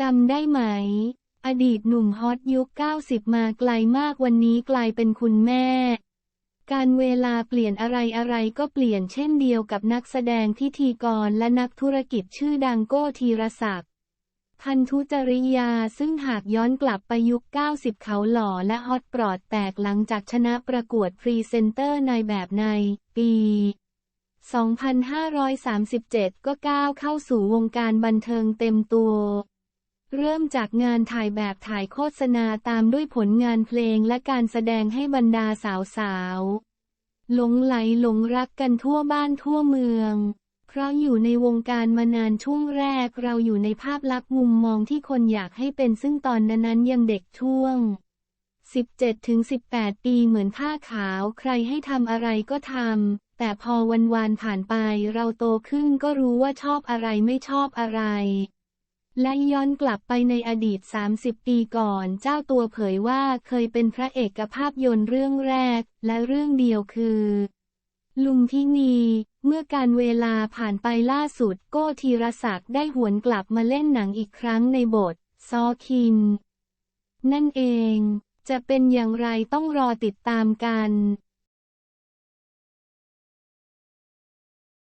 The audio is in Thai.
จำได้ไหม อดีตหนุ่มฮอตยุค 90 มาไกลมากวันนี้กลายเป็นคุณแม่ การเวลาเปลี่ยนอะไรอะไรก็เปลี่ยนเช่นเดียวกับนักแสดงพิธีกรและนักธุรกิจชื่อดังโก้ธีรศักดิ์พันธุจริยาซึ่งหากย้อนกลับไปยุค 90 เขาหล่อและฮอตปลอดแตกหลังจากชนะประกวดพรีเซนเตอร์ในแบบใน ปี 2537 ก็ก้าวเข้าสู่วงการบันเทิงเต็มตัว เริ่มจากงานถ่ายแบบถ่ายโฆษณาตามด้วยผลงานเพลงและการแสดงให้บรรดาสาวๆ หลงไหลหลงรักกันทั่วบ้านทั่วเมือง เพราะอยู่ในวงการมานานช่วงแรกเราอยู่ในภาพลักษณ์มุมมองที่คนอยากให้เป็นซึ่งตอนนั้นยังเด็กช่วง 17-18 ปีเหมือนผ้าขาวใครให้ทำอะไรก็ทำ แต่พอวันวานผ่านไปเราโตขึ้นก็รู้ว่าชอบอะไรไม่ชอบอะไร และย้อนกลับไปในอดีต 30 ปีก่อน เจ้าตัวเผยว่าเคยเป็นพระเอกภาพยนตร์เรื่องแรก และเรื่องเดียวคือ ลุงพินี เมื่อการเวลาผ่านไปล่าสุด โก้ธีรศักดิ์ได้หวนกลับมาเล่นหนังอีกครั้งในบท ซอคิน นั่นเอง จะเป็นอย่างไรต้องรอติดตามกัน